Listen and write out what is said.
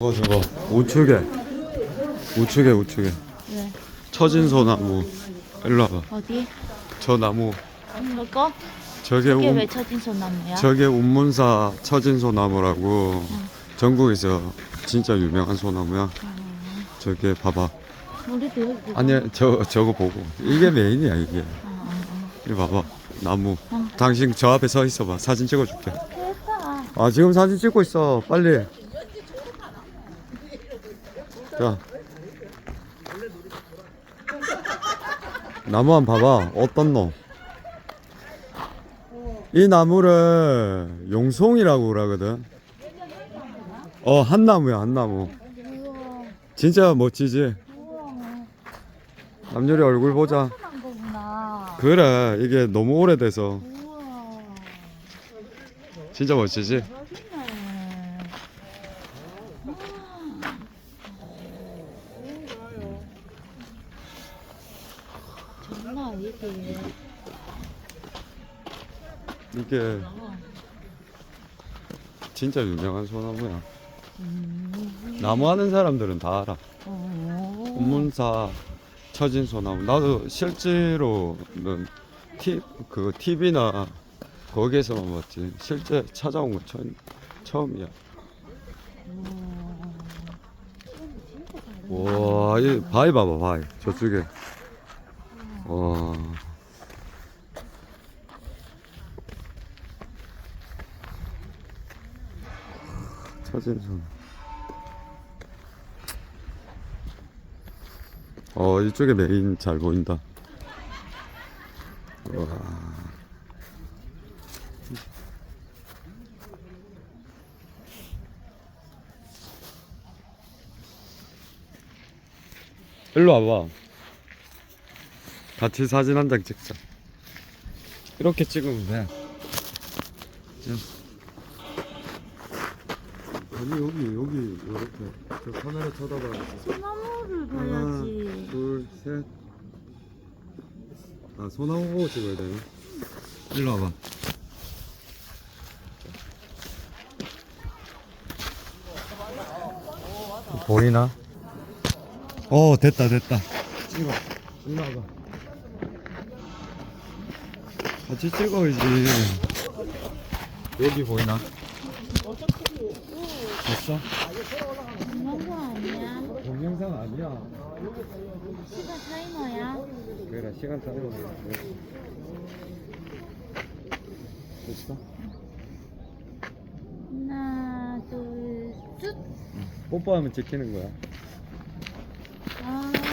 저거 저거. 우측에. 우측에 우측에. 왜? 처진 소 나무. 일로 와봐. 어디? 저 나무. 저거? 저게 이게 운, 왜 처진 소나무야? 저게 운문사 처진 소 나무라고. 전국에서 진짜 유명한 소나무야. 저게 봐봐. 우리도 여기 아니 저 저거 보고. 이게 메인이야 이게. 어, 어, 이리 봐봐. 나무. 어. 당신 저 앞에 서 있어봐. 사진 찍어줄게. 어. 아 지금 사진 찍고 있어. 빨리 자 나무 한번 봐봐. 어떤 놈? 이 나무를 용송이라고 그러거든. 어 한나무야 한나무. 진짜 멋지지? 남녀리 얼굴 보자. 그래 이게 너무 오래돼서. 진짜 멋지지 멋있네 장난 아니지 이게 진짜 유명한 소나무야. 음. 나무 하는 사람들은 다 알아. 어. 운문사 처진 소나무. 나도 실제로는 티, 그 TV나 거기에서만 봤지. 실제 찾아온 건 처음, 처음이야. 와, 이 바위 봐봐 바위. 저쪽에 와 소나무 어 이쪽에 메인 잘 보인다. 와. 일로 와봐. 같이 사진 한 장 찍자. 이렇게 찍으면 돼. 자. 아니 여기 여기 이렇게 저 카메라 쳐다봐. 소나무를 하나, 봐야지 둘, 셋. 아, 소나무 보고 찍어야 되네. 일로 와봐. 보이나? 어, 됐다, 됐다. 찍어. 일로 와봐. 같이 찍어야지. 여기 보이나? 됐어? 장난도 아니야 동영상 아니야. 시간 타이머야 그래 시간 타이머 됐어? 하나 둘 셋 뽀뽀하면 찍히는 거야